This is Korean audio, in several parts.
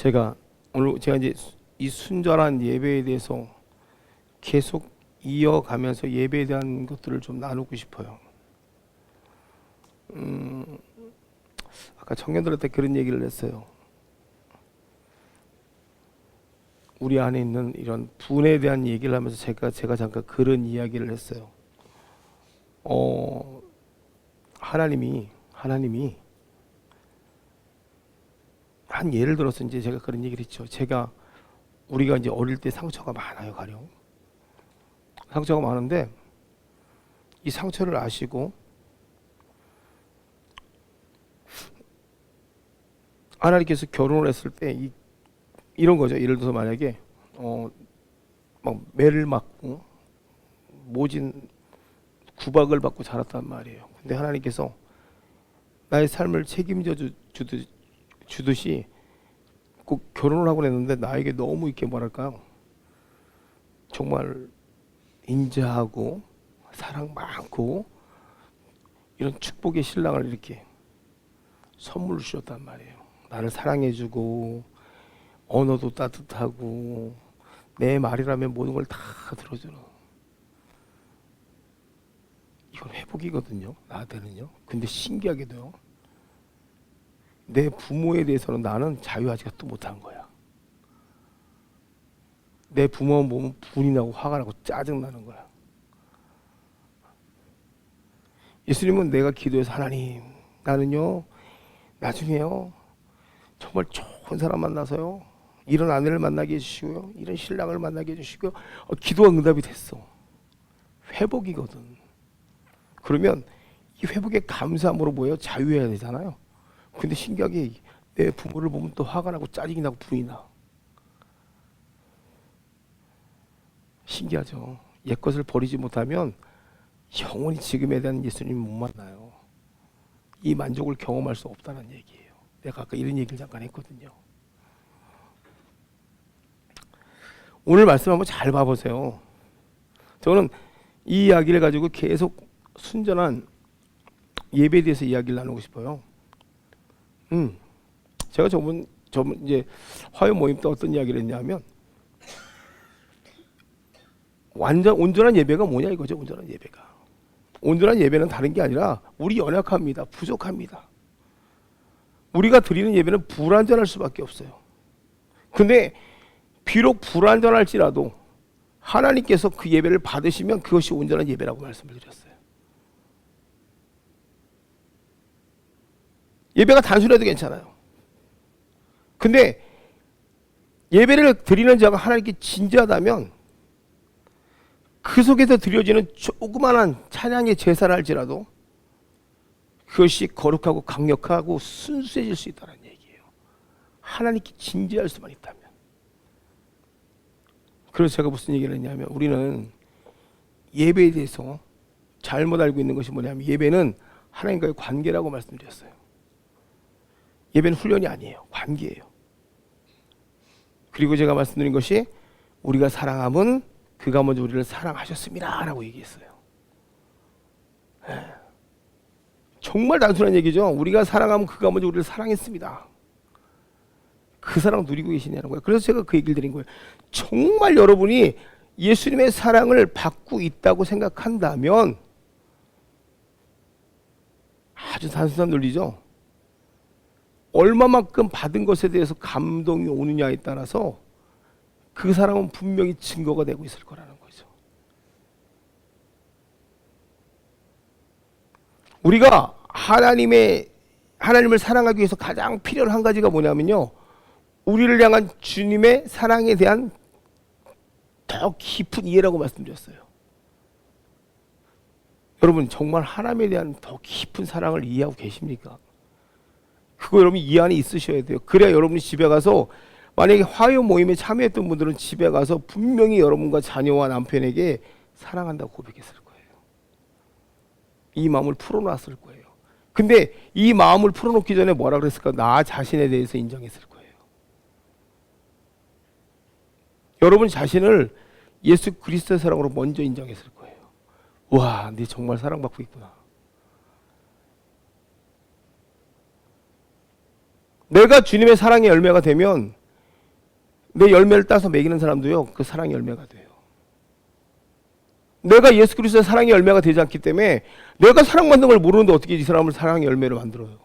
제가 오늘 제가 이제 이 순전한 예배에 대해서 계속 이어가면서 예배에 대한 것들을 좀 나누고 싶어요. 음, 아까 청년들한테 그런 얘기를 했어요. 우리 안에 있는 이런 분에 대한 얘기를 하면서 제가 제가 잠깐 그런 이야기를 했어요. 어 하나님이 하나님이 한 예를 들어서 이제 제가 그런 얘기를 했죠. 제가 우리가 이제 어릴 때 상처가 많아요, 가령. 상처가 많은데 이 상처를 아시고 하나님께서 결혼을 했을 때 이, 이런 거죠. 예를 들어서 만약에 어 막 매를 맞고 모진 구박을 받고 자랐단 말이에요. 근데 하나님께서 나의 삶을 책임져 주, 주듯, 주듯이 꼭 결혼을 하고 했는데 나에게 너무 이렇게 뭐랄까요? 정말 인자하고 사랑 많고 이런 축복의 신랑을 이렇게 선물로 주셨단 말이에요. 나를 사랑해주고 언어도 따뜻하고 내 말이라면 모든 걸 다 들어주는 이건 회복이거든요. 나한테는요. 근데 신기하게도요. 내 부모에 대해서는 나는 자유하지가 또 못한 거야. 내 부모만 보면 분이 나고 화가 나고 짜증 나는 거야. 예수님은 내가 기도해서 하나님 나는요 나중에요 정말 좋은 사람 만나서요 이런 아내를 만나게 해주시고요 이런 신랑을 만나게 해주시고요 어, 기도가 응답이 됐어 회복이거든 그러면 이 회복의 감사함으로 뭐예요 자유해야 되잖아요 근데 신기하게 내 부모를 보면 또 화가 나고 짜증이 나고 불이 나 신기하죠 옛 것을 버리지 못하면 영원히 지금에 대한 예수님 못 만나요. 이 만족을 경험할 수 없다는 얘기예요. 내가 아까 이런 얘기를 잠깐 했거든요. 오늘 말씀 한번 잘 봐보세요. 저는 이 이야기를 가지고 계속 순전한 예배에 대해서 이야기를 나누고 싶어요. 음, 제가 저번 저번 이제 화요 모임 때 어떤 이야기를 했냐면 완전 온전한 예배가 뭐냐 이거죠. 온전한 예배가. 온전한 예배는 다른 게 아니라 우리 연약합니다. 부족합니다. 우리가 드리는 예배는 불완전할 수밖에 없어요. 근데 비록 불완전할지라도 하나님께서 그 예배를 받으시면 그것이 온전한 예배라고 말씀을 드렸어요. 예배가 단순해도 괜찮아요. 근데 예배를 드리는 자가 하나님께 진지하다면 그 속에서 드려지는 조그마한 찬양의 제사를 할지라도 그것이 거룩하고 강력하고 순수해질 수 있다는 얘기예요. 하나님께 진지할 수만 있다면. 그래서 제가 무슨 얘기를 했냐면 우리는 예배에 대해서 잘못 알고 있는 것이 뭐냐면 예배는 하나님과의 관계라고 말씀드렸어요. 예배는 훈련이 아니에요. 관계예요. 그리고 제가 말씀드린 것이 우리가 사랑함은 그가 먼저 우리를 사랑하셨습니다라고 얘기했어요. 예. 정말 단순한 얘기죠. 우리가 사랑하면 그가 먼저 우리를 사랑했습니다. 그 사랑 누리고 계시냐는 거예요. 그래서 제가 그 얘기를 드린 거예요. 정말 여러분이 예수님의 사랑을 받고 있다고 생각한다면 아주 단순한 논리죠. 얼마만큼 받은 것에 대해서 감동이 오느냐에 따라서 그 사람은 분명히 증거가 되고 있을 거라는 거죠. 우리가 하나님의 하나님을 사랑하기 위해서 가장 필요한 한 가지가 뭐냐면요. 우리를 향한 주님의 사랑에 대한 더 깊은 이해라고 말씀드렸어요. 여러분 정말 하나님에 대한 더 깊은 사랑을 이해하고 계십니까? 그거 여러분 이 안에 있으셔야 돼요. 그래야 여러분이 집에 가서 만약에 화요 모임에 참여했던 분들은 집에 가서 분명히 여러분과 자녀와 남편에게 사랑한다고 고백했을 거예요. 이 마음을 풀어놨을 거예요. 근데 이 마음을 풀어놓기 전에 뭐라 그랬을까? 나 자신에 대해서 인정했을 거예요. 여러분 자신을 예수 그리스도의 사랑으로 먼저 인정했을 거예요. 와, 네 정말 사랑받고 있구나. 내가 주님의 사랑의 열매가 되면 내 열매를 따서 먹이는 사람도요, 그 사랑의 열매가 돼요. 내가 예수 그리스도의 사랑의 열매가 되지 않기 때문에 내가 사랑받는 걸 모르는데 어떻게 이 사람을 사랑의 열매로 만들어요?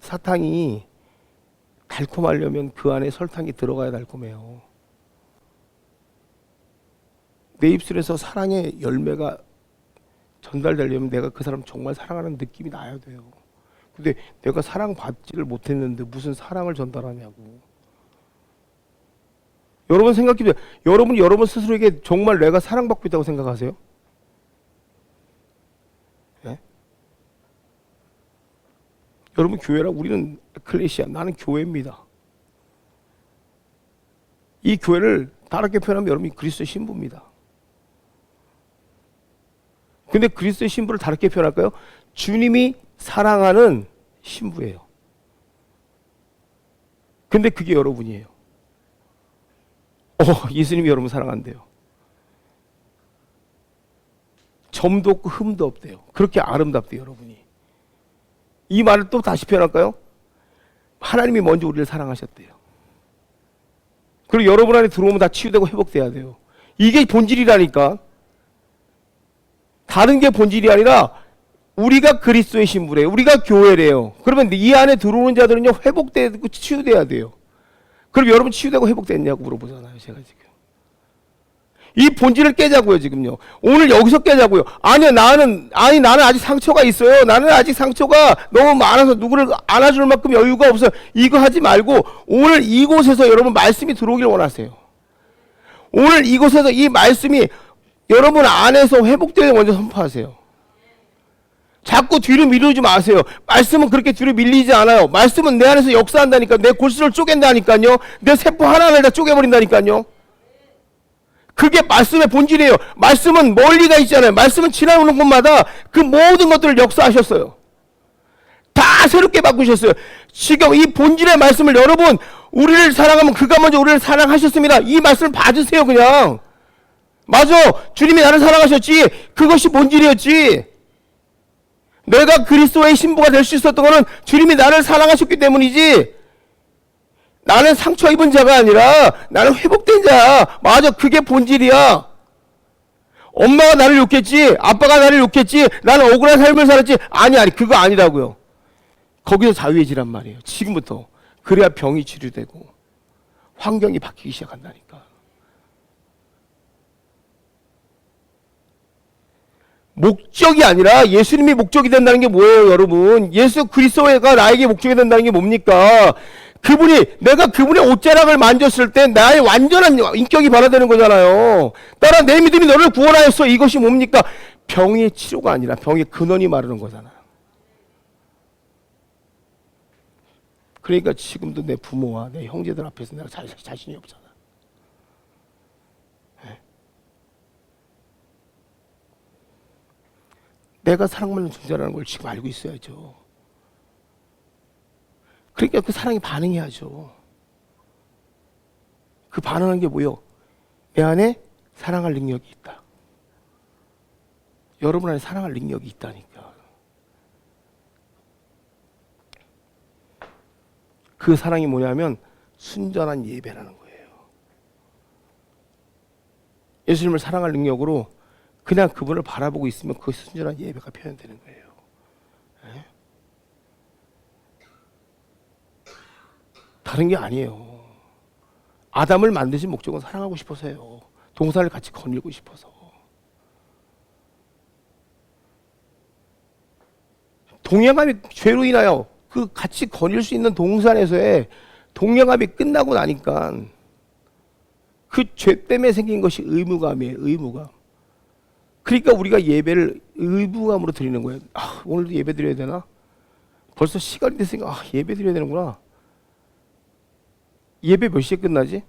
사탕이 달콤하려면 그 안에 설탕이 들어가야 달콤해요. 내 입술에서 사랑의 열매가 전달되려면 내가 그 사람 정말 사랑하는 느낌이 나야 돼요. 근데 내가 사랑받지를 못했는데 무슨 사랑을 전달하냐고. 여러분 생각해 보세요. 여러분 여러분 스스로에게 정말 내가 사랑받고 있다고 생각하세요? 예? 여러분 교회라 우리는 클래시야. 나는 교회입니다. 이 교회를 다르게 표현하면 여러분이 그리스도의 신부입니다. 근데 그리스도의 신부를 다르게 표현할까요? 주님이 사랑하는 신부예요. 근데 그게 여러분이에요. 어, 예수님이 여러분 사랑한대요. 점도 없고 흠도 없대요. 그렇게 아름답대요, 여러분이. 이 말을 또 다시 표현할까요? 하나님이 먼저 우리를 사랑하셨대요. 그리고 여러분 안에 들어오면 다 치유되고 회복돼야 돼요. 이게 본질이라니까. 다른 게 본질이 아니라 우리가 그리스도의 신부래요. 우리가 교회래요. 그러면 이 안에 들어오는 자들은요 회복되고 치유돼야 돼요. 그럼 여러분 치유되고 회복됐냐고 물어보잖아요. 제가 지금. 이 본질을 깨자고요, 지금요. 오늘 여기서 깨자고요. 아니요, 나는, 아니, 나는 아직 상처가 있어요. 나는 아직 상처가 너무 많아서 누구를 안아줄 만큼 여유가 없어요. 이거 하지 말고, 오늘 이곳에서 여러분 말씀이 들어오길 원하세요. 오늘 이곳에서 이 말씀이 여러분 안에서 회복되는 먼저 선포하세요. 자꾸 뒤로 미루지 마세요. 말씀은 그렇게 뒤로 밀리지 않아요. 말씀은 내 안에서 역사한다니까. 내 골수를 쪼갠다니까요. 내 세포 하나를 다 쪼개버린다니까요. 그게 말씀의 본질이에요. 말씀은 멀리가 있잖아요. 말씀은 지나오는 곳마다 그 모든 것들을 역사하셨어요. 다 새롭게 바꾸셨어요. 지금 이 본질의 말씀을 여러분, 우리를 사랑하면 그가 먼저 우리를 사랑하셨습니다. 이 말씀을 봐주세요, 그냥. 맞아. 주님이 나를 사랑하셨지. 그것이 본질이었지. 내가 그리스도의 신부가 될 수 있었던 것은 주님이 나를 사랑하셨기 때문이지. 나는 상처 입은 자가 아니라 나는 회복된 자야. 맞아. 그게 본질이야. 엄마가 나를 욕했지. 아빠가 나를 욕했지. 나는 억울한 삶을 살았지. 아니, 아니. 그거 아니라고요. 거기서 자유해지란 말이에요. 지금부터. 그래야 병이 치료되고 환경이 바뀌기 시작한다니까. 목적이 아니라 예수님이 목적이 된다는 게 뭐예요, 여러분? 예수 그리스도가 나에게 목적이 된다는 게 뭡니까? 그분이 내가 근분의 옷자락을 만졌을 때 나의 완전한 인격이 변화되는 거잖아요. 따라 내 믿음이 너를 구원하였어. 이것이 뭡니까? 병의 치료가 아니라 병의 근원이 마르는 거잖아요. 그러니까 지금도 내 부모와 내 형제들 앞에서 내가 자, 자신이 없잖아. 네. 내가 사랑받는 존재라는 걸 지금 알고 있어야죠. 그러니까 그 사랑이 반응해야죠. 그 반응하는 게 뭐요? 내 안에 사랑할 능력이 있다. 여러분 안에 사랑할 능력이 있다니까. 그 사랑이 뭐냐면 순전한 예배라는 거예요. 예수님을 사랑할 능력으로 그냥 그분을 바라보고 있으면 그 순전한 예배가 표현되는 거예요. 예? 다른 게 아니에요. 아담을 만드신 목적은 사랑하고 싶어서요. 동산을 같이 거닐고 싶어서. 동양감이 죄로 인하여 그 같이 거닐 수 있는 동산에서의 동양감이 끝나고 나니까 그 죄 때문에 생긴 것이 의무감이에요. 의무감. 그러니까 우리가 예배를 의무감으로 드리는 거예요. 아, 오늘도 예배 드려야 되나? 벌써 시간이 됐으니까 아, 예배 드려야 되는구나. 예배 몇 시에 끝나지?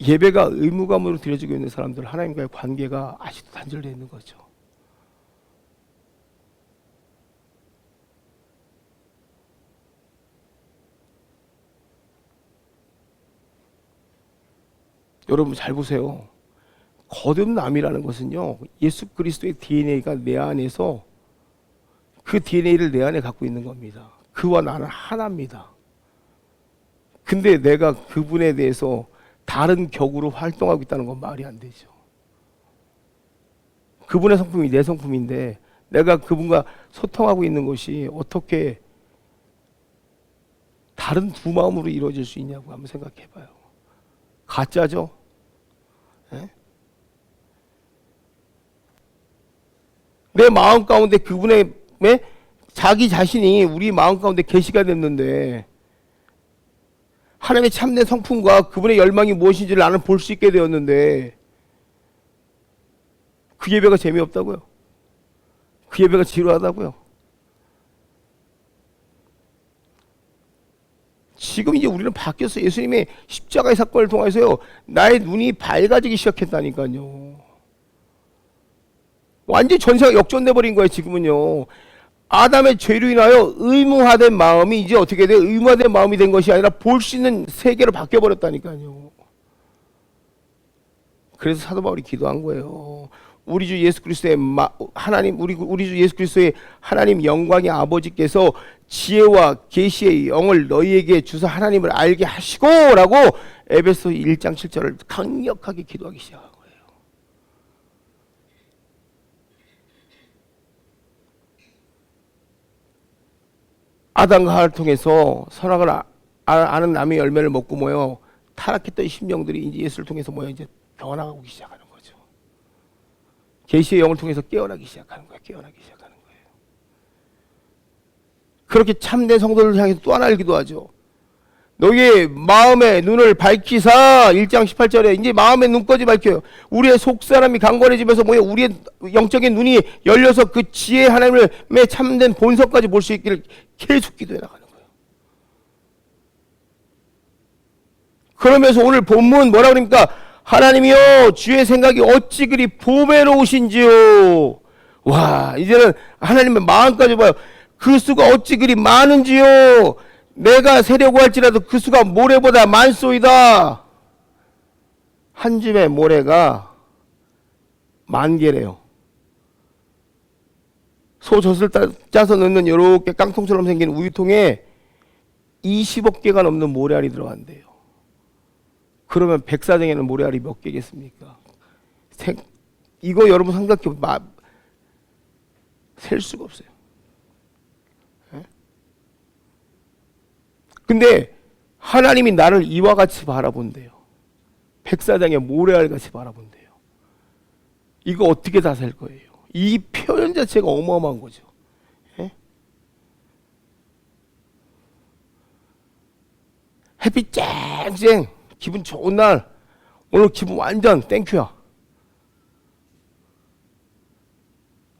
예배가 의무감으로 드려지고 있는 사람들 하나님과의 관계가 아직도 단절되어 있는 거죠. 여러분 잘 보세요. 거듭남이라는 것은요. 예수 그리스도의 DNA가 내 안에서 그 DNA를 내 안에 갖고 있는 겁니다. 그와 나는 하나입니다. 근데 내가 그분에 대해서 다른 격으로 활동하고 있다는 건 말이 안 되죠. 그분의 성품이 내 성품인데 내가 그분과 소통하고 있는 것이 어떻게 다른 두 마음으로 이루어질 수 있냐고 한번 생각해 봐요. 가짜죠? 예? 내 마음 가운데 그분의 예? 자기 자신이 우리 마음 가운데 계시가 됐는데 하나님의 참된 성품과 그분의 열망이 무엇인지를 나는 볼 수 있게 되었는데 그 예배가 재미없다고요. 그 예배가 지루하다고요. 지금 이제 우리는 바뀌었어요. 예수님의 십자가의 사건을 통해서요. 나의 눈이 밝아지기 시작했다니까요. 완전 전세가 역전돼 버린 거예요. 지금은요. 아담의 죄로 인하여 의무화된 마음이 이제 어떻게 돼? 의무화된 마음이 된 것이 아니라 볼 수 있는 세계로 바뀌어 버렸다니까요. 그래서 사도 바울이 기도한 거예요. 우리 주 예수 그리스도의 마, 하나님 우리 우리 주 예수 그리스도의 하나님 영광의 아버지께서 지혜와 계시의 영을 너희에게 주사 하나님을 알게 하시고라고 에베소 1장 7절을 강력하게 기도하기 시작한 거예요. 아담과 하와를 통해서 선악을 아, 아, 는 남의 열매를 먹고 모여 타락했던 심령들이 이제 예수를 통해서 모여 이제 변화하고 시작하는 거죠. 계시의 영을 통해서 깨어나기 시작하는 거예요. 깨어나기 거예요. 그렇게 참된 성도를 향해서 또 하나를 기도하죠. 너희의 마음의 눈을 밝히사 1장 18절에 이제 마음의 눈까지 밝혀요. 우리의 속사람이 강건해지면서 뭐예요? 우리의 영적인 눈이 열려서 그 지혜 하나님의 참된 본성까지 볼 수 있기를 계속 기도해 나가는 거예요. 그러면서 오늘 본문 뭐라 그럽니까? 하나님이여 주의 생각이 어찌 그리 보배로우신지요. 와 이제는 하나님의 마음까지 봐요. 그 수가 어찌 그리 많은지요. 내가 세려고 할지라도 그 수가 모래보다 많소이다. 한 줌의 모래가 만 개래요. 소 젖을 따- 짜서 넣는 이렇게 깡통처럼 생긴 우유통에 20억 개가 넘는 모래알이 들어간대요. 그러면 백사장에는 모래알이 몇 개겠습니까? 생, 이거 여러분 생각해 봐. 셀 수가 없어요. 예? 근데 하나님이 나를 이와 같이 바라본대요. 백사장에 모래알 같이 바라본대요. 이거 어떻게 다셀 거예요? 이 표현 자체가 어마어마한 거죠. 예? 햇빛 쨍쨍 기분 좋은 날 오늘 기분 완전 땡큐야.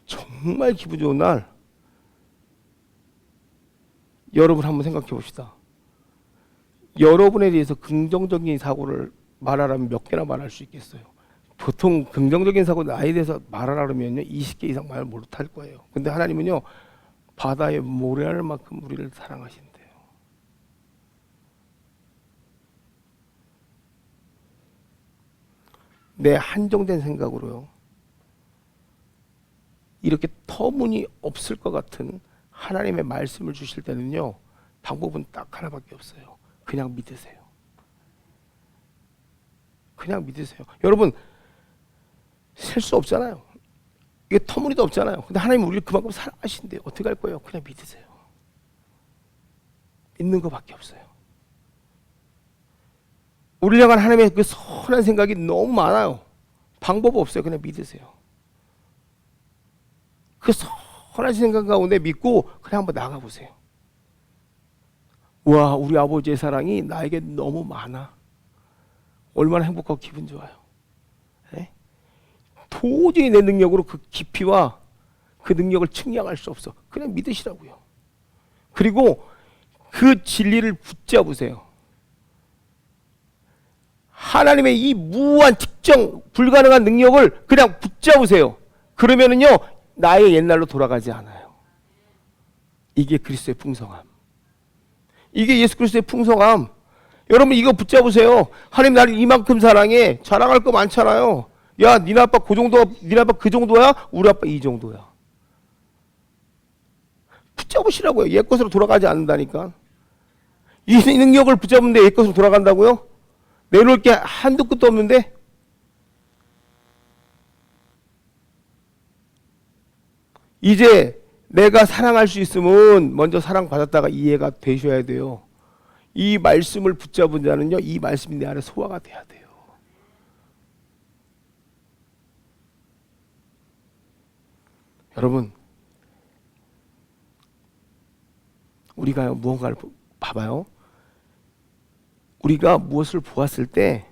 정말 기분 좋은 날 여러분 한번 생각해 봅시다. 여러분에 대해서 긍정적인 사고를 말하라면 몇 개나 말할 수 있겠어요? 보통 긍정적인 사고 나에 대해서 말하라면요 20개 이상 말 못할 거예요. 근데 하나님은요 바다에 모래알 만큼 우리를 사랑하신대요. 내 한정된 생각으로요 이렇게 터무니 없을 것 같은 하나님의 말씀을 주실 때는요 방법은 딱 하나밖에 없어요. 그냥 믿으세요. 그냥 믿으세요. 여러분 셀 수 없잖아요. 이게 터무니도 없잖아요. 근데 하나님 우리를 그만큼 사랑하신대요. 어떻게 할 거예요? 그냥 믿으세요. 믿는 것밖에 없어요. 우리를 향한 하나님의 그 선한 생각이 너무 많아요. 방법 없어요. 그냥 믿으세요. 그 선한 생각 가운데 믿고 그냥 한번 나가보세요. 와, 우리 아버지의 사랑이 나에게 너무 많아. 얼마나 행복하고 기분 좋아요. 예? 도저히 내 능력으로 그 깊이와 그 능력을 측량할 수 없어. 그냥 믿으시라고요. 그리고 그 진리를 붙잡으세요. 하나님의 이 무한 측정 불가능한 능력을 그냥 붙잡으세요. 그러면은요 나의 옛날로 돌아가지 않아요. 이게 그리스도의 풍성함. 이게 예수 그리스도의 풍성함. 여러분 이거 붙잡으세요. 하나님 나를 이만큼 사랑해. 자랑할 거 많잖아요. 야, 니네 아빠 그 정도, 니네 아빠 그 정도야? 우리 아빠 이 정도야. 붙잡으시라고요. 옛 것으로 돌아가지 않는다니까. 이 능력을 붙잡는데 옛 것으로 돌아간다고요? 내놓을 게 한두 끝도 없는데? 이제 내가 사랑할 수 있으면 먼저 사랑받았다가 이해가 되셔야 돼요. 이 말씀을 붙잡은 자는요, 이 말씀이 내 안에 소화가 돼야 돼요. 여러분, 우리가 무언가를 보- 봐봐요. 우리가 무엇을 보았을 때,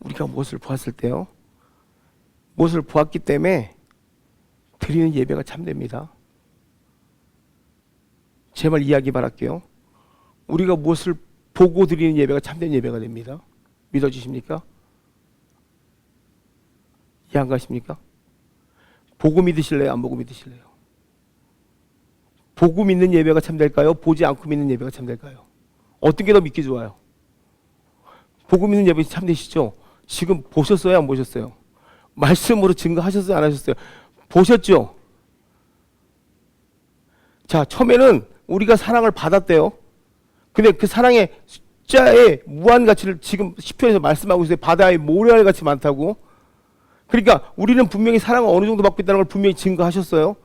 우리가 무엇을 보았을 때요, 무엇을 보았기 때문에 드리는 예배가 참됩니다. 제말 이야기 바랄게요. 우리가 무엇을 보고 드리는 예배가 참된 예배가 됩니다. 믿어지십니까? 이해 안 가십니까? 보고 믿으실래요? 안 보고 믿으실래요? 보고 믿는 예배가 참될까요? 보지 않고 믿는 예배가 참될까요? 어떤 게 더 믿기 좋아요? 보고 믿는 예배 참되시죠? 지금 보셨어요? 안 보셨어요? 말씀으로 증거하셨어요? 안 하셨어요? 보셨죠? 자, 처음에는 우리가 사랑을 받았대요. 근데 그 사랑의 숫자의 무한 가치를 지금 시편에서 말씀하고 있어요. 바다의 모래알 같이 많다고. 그러니까 우리는 분명히 사랑을 어느 정도 받고 있다는 걸 분명히 증거하셨어요.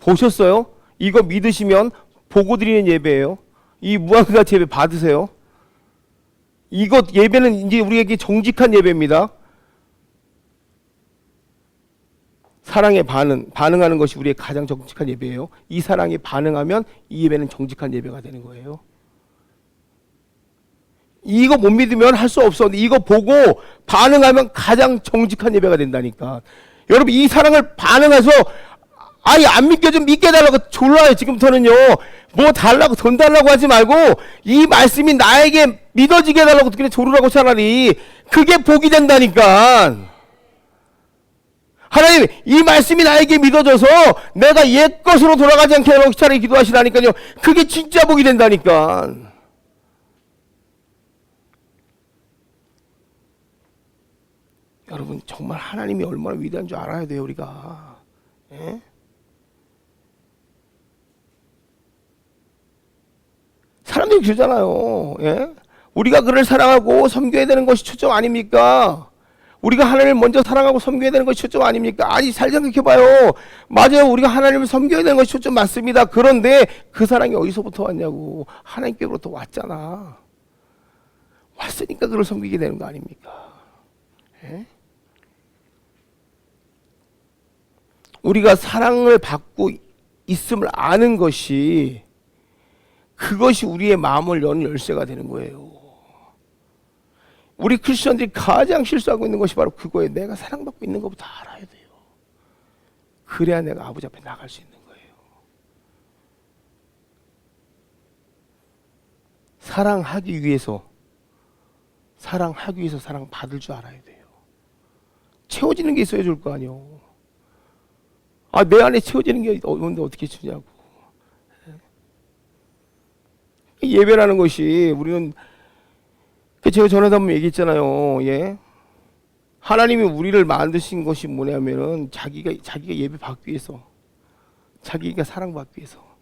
보셨어요. 이거 믿으시면 보고 드리는 예배예요. 이 무한 가치 예배 받으세요. 이것 예배는 이제 우리에게 정직한 예배입니다. 사랑에 반응, 반응하는 것이 우리의 가장 정직한 예배예요. 이 사랑에 반응하면 이 예배는 정직한 예배가 되는 거예요. 이거 못 믿으면 할 수 없어. 이거 보고 반응하면 가장 정직한 예배가 된다니까. 여러분 이 사랑을 반응해서 아예 안 믿겨 좀 믿게 해달라고 졸라요 지금부터는요. 뭐 달라고 돈 달라고 하지 말고 이 말씀이 나에게 믿어지게 해달라고 그냥 조르라고 차라리 그게 복이 된다니까. 하나님 이 말씀이 나에게 믿어져서 내가 옛 것으로 돌아가지 않게 하라고 차라리 기도하시라니까요. 그게 진짜 복이 된다니까. 여러분 정말 하나님이 얼마나 위대한 줄 알아야 돼요 우리가. 예? 사람들이 그러잖아요. 예? 우리가 그를 사랑하고 섬겨야 되는 것이 초점 아닙니까? 우리가 하나님을 먼저 사랑하고 섬겨야 되는 것이 초점 아닙니까? 아니 잘 생각해봐요. 맞아요. 우리가 하나님을 섬겨야 되는 것이 초점 맞습니다. 그런데 그 사랑이 어디서부터 왔냐고. 하나님께로부터 왔잖아. 왔으니까 그를 섬기게 되는 거 아닙니까? 예? 우리가 사랑을 받고 있음을 아는 것이 그것이 우리의 마음을 여는 열쇠가 되는 거예요. 우리 크리스천들이 가장 실수하고 있는 것이 바로 그거예요. 내가 사랑받고 있는 것부터 알아야 돼요. 그래야 내가 아버지 앞에 나갈 수 있는 거예요. 사랑하기 위해서 사랑하기 위해서 사랑 받을 줄 알아야 돼요. 채워지는 게 있어야 줄 거 아니요. 아, 내 안에 채워지는 게 없는데 어떻게 주냐고. 예배라는 것이 우리는 그 제가 전에도 한번 얘기했잖아요. 예. 하나님이 우리를 만드신 것이 뭐냐면은 자기가 자기가 예배 받기 위해서 자기가 사랑받기 위해서.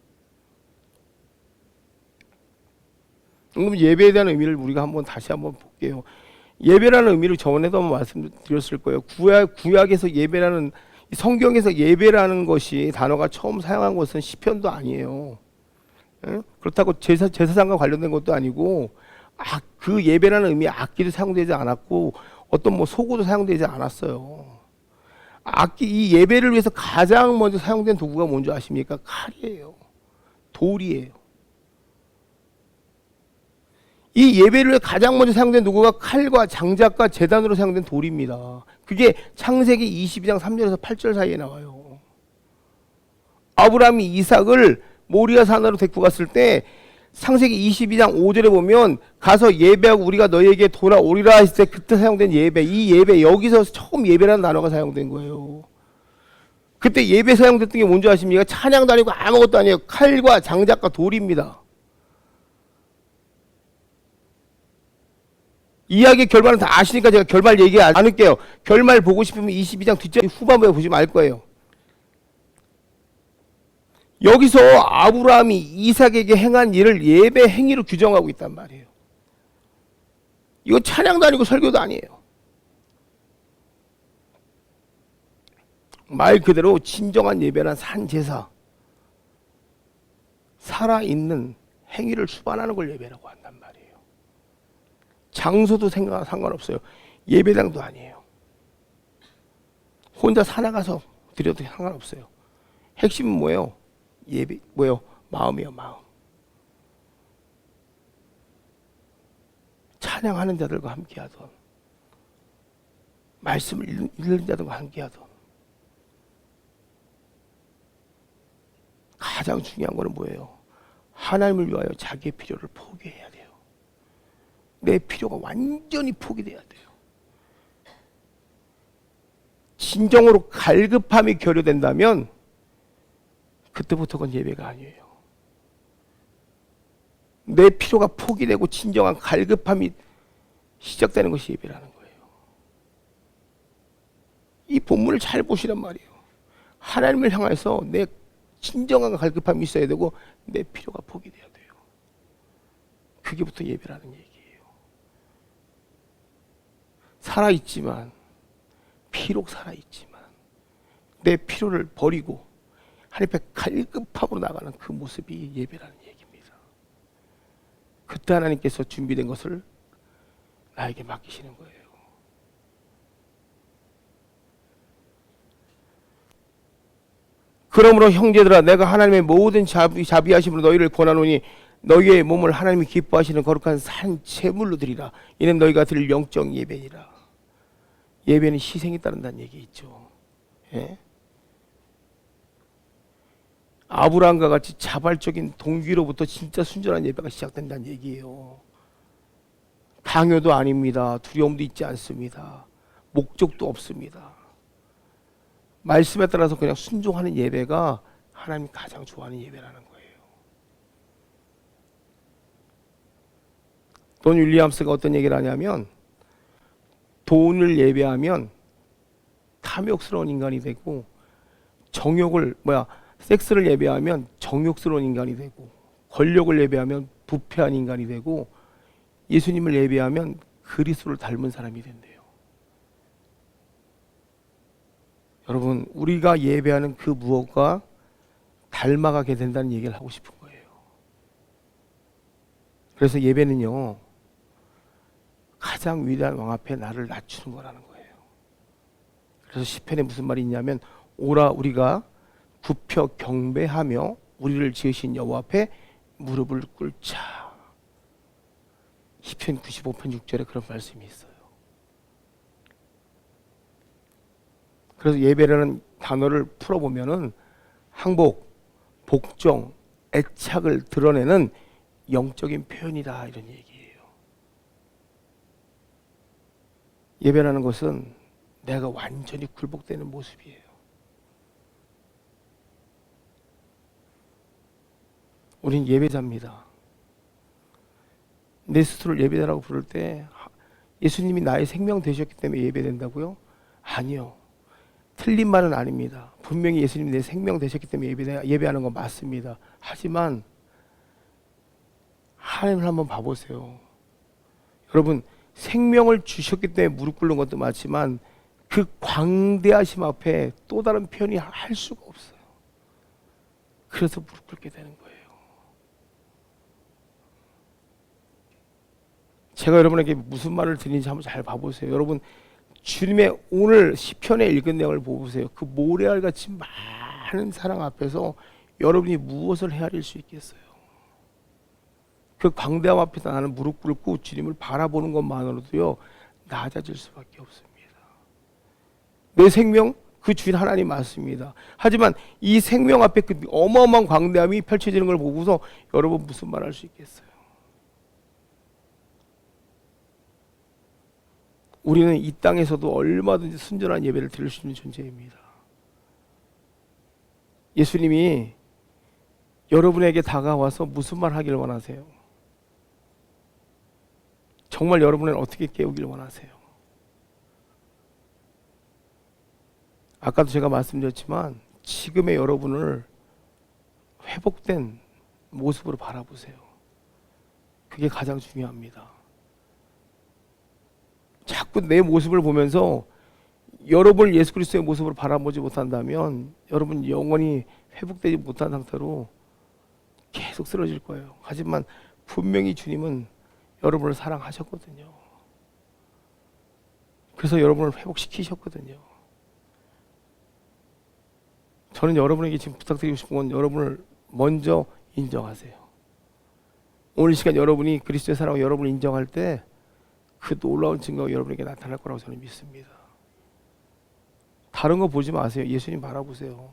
그럼 예배에 대한 의미를 우리가 한번 다시 한번 볼게요. 예배라는 의미를 전에도 한번 말씀드렸을 거예요. 구약 구약에서 예배라는 성경에서 예배라는 것이 단어가 처음 사용한 것은 시편도 아니에요. 예? 그렇다고 제사 제사장과 관련된 것도 아니고 아, 그 예배라는 의미 악기도 사용되지 않았고 어떤 뭐 소고도 사용되지 않았어요. 악기 이 예배를 위해서 가장 먼저 사용된 도구가 뭔지 아십니까? 칼이에요. 돌이에요. 이 예배를 위해 가장 먼저 사용된 도구가 칼과 장작과 재단으로 사용된 돌입니다. 그게 창세기 22장 3절에서 8절 사이에 나와요. 아브라함이 이삭을 모리아 산으로 데리고 갔을 때 창세기 22장 5절에 보면 가서 예배하고 우리가 너에게 돌아오리라 했을 때 그때 사용된 예배 이 예배 여기서 처음 예배라는 단어가 사용된 거예요. 그때 예배 사용됐던 게 뭔지 아십니까? 찬양도 아니고 아무것도 아니에요. 칼과 장작과 돌입니다. 이야기의 결말은 다 아시니까 제가 결말 얘기 안 할게요. 결말 보고 싶으면 22장 뒷절 후반부에 보시면 알 거예요. 여기서 아브라함이 이삭에게 행한 일을 예배 행위로 규정하고 있단 말이에요. 이거 찬양도 아니고 설교도 아니에요. 말 그대로 진정한 예배란 산 제사, 살아 있는 행위를 수반하는 걸 예배라고 한단 말이에요. 장소도 생각 상관없어요. 예배당도 아니에요. 혼자 살아가서 드려도 상관없어요. 핵심은 뭐예요? 예배 뭐예요? 마음이요, 마음. 찬양하는 자들과 함께하던 말씀을 읽는- 자들과 함께하던 가장 중요한 거는 뭐예요? 하나님을 위하여 자기의 필요를 포기해야 돼요. 내 필요가 완전히 포기돼야 돼요. 진정으로 갈급함이 결여된다면 그때부터 그건 예배가 아니에요. 내 필요가 포기되고 진정한 갈급함이 시작되는 것이 예배라는 거예요. 이 본문을 잘 보시란 말이에요. 하나님을 향해서 내 진정한 갈급함이 있어야 되고 내 필요가 포기돼야 돼요. 그게부터 예배라는 얘기예요. 살아있지만 비록 살아있지만 내 필요를 버리고 하나님 앞에 갈급함으로 나가는 그 모습이 예배라는 얘기입니다. 그때 하나님께서 준비된 것을 나에게 맡기시는 거예요. 그러므로 형제들아 내가 하나님의 모든 자비, 자비하심으로 너희를 권하노니 너희의 몸을 하나님이 기뻐하시는 거룩한 산 제물로 드리라 이는 너희가 드릴 영적 예배니라 예배는 희생이 따른다는 얘기 있죠 예? 아브라함과 같이 자발적인 동기로부터 진짜 순전한 예배가 시작된다는 얘기예요. 강요도 아닙니다. 두려움도 있지 않습니다. 목적도 없습니다. 말씀에 따라서 그냥 순종하는 예배가 하나님이 가장 좋아하는 예배라는 거예요. 돈 윌리엄스가 어떤 얘기를 하냐면 돈을 예배하면 탐욕스러운 인간이 되고 정욕을 뭐야 섹스를 예배하면 정욕스러운 인간이 되고 권력을 예배하면 부패한 인간이 되고 예수님을 예배하면 그리스도를 닮은 사람이 된대요. 여러분 우리가 예배하는 그 무엇과 닮아가게 된다는 얘기를 하고 싶은 거예요. 그래서 예배는요 가장 위대한 왕 앞에 나를 낮추는 거라는 거예요. 그래서 시편에 무슨 말이 있냐면 오라 우리가 굽혀 경배하며 우리를 지으신 여호와 앞에 무릎을 꿇자. 시편 95편 6절에 그런 말씀이 있어요. 그래서 예배라는 단어를 풀어보면은 항복, 복종, 애착을 드러내는 영적인 표현이다 이런 얘기예요. 예배라는 것은 내가 완전히 굴복되는 모습이에요. 우린 예배자입니다. 내 스스로를 예배자라고 부를 때 예수님이 나의 생명 되셨기 때문에 예배된다고요? 아니요. 틀린 말은 아닙니다. 분명히 예수님이 내 생명 되셨기 때문에 예배, 예배하는 건 맞습니다. 하지만 하나님을 한번 봐보세요. 여러분 생명을 주셨기 때문에 무릎 꿇는 것도 맞지만 그 광대하심 앞에 또 다른 표현이 할 수가 없어요. 그래서 무릎 꿇게 되는 거예요. 제가 여러분에게 무슨 말을 드리는지 한번 잘 봐보세요. 여러분 주님의 오늘 시편에 읽은 내용을 보세요. 그 모래알 같이 많은 사랑 앞에서 여러분이 무엇을 헤아릴 수 있겠어요? 그 광대함 앞에서 나는 무릎 꿇고 주님을 바라보는 것만으로도요 낮아질 수밖에 없습니다. 내 생명 그 주인 하나님 맞습니다. 하지만 이 생명 앞에 그 어마어마한 광대함이 펼쳐지는 걸 보고서 여러분 무슨 말 할 수 있겠어요? 우리는 이 땅에서도 얼마든지 순전한 예배를 드릴 수 있는 존재입니다. 예수님이 여러분에게 다가와서 무슨 말 하기를 원하세요? 정말 여러분은 어떻게 깨우길 원하세요? 아까도 제가 말씀드렸지만 지금의 여러분을 회복된 모습으로 바라보세요. 그게 가장 중요합니다. 자꾸 내 모습을 보면서 여러분을 예수 그리스도의 모습으로 바라보지 못한다면 여러분 영원히 회복되지 못한 상태로 계속 쓰러질 거예요. 하지만 분명히 주님은 여러분을 사랑하셨거든요. 그래서 여러분을 회복시키셨거든요. 저는 여러분에게 지금 부탁드리고 싶은 건 여러분을 먼저 인정하세요. 오늘 이 시간 여러분이 그리스도의 사랑을 여러분을 인정할 때 그 놀라운 증거가 여러분에게 나타날 거라고 저는 믿습니다. 다른 거 보지 마세요. 예수님 바라보세요.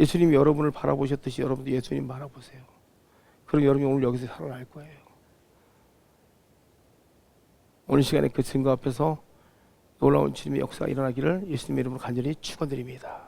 예수님이 여러분을 바라보셨듯이 여러분도 예수님 바라보세요. 그럼 여러분이 오늘 여기서 살아날 거예요. 오늘 시간에 그 증거 앞에서 놀라운 주님의 역사가 일어나기를 예수님의 이름으로 간절히 축원드립니다.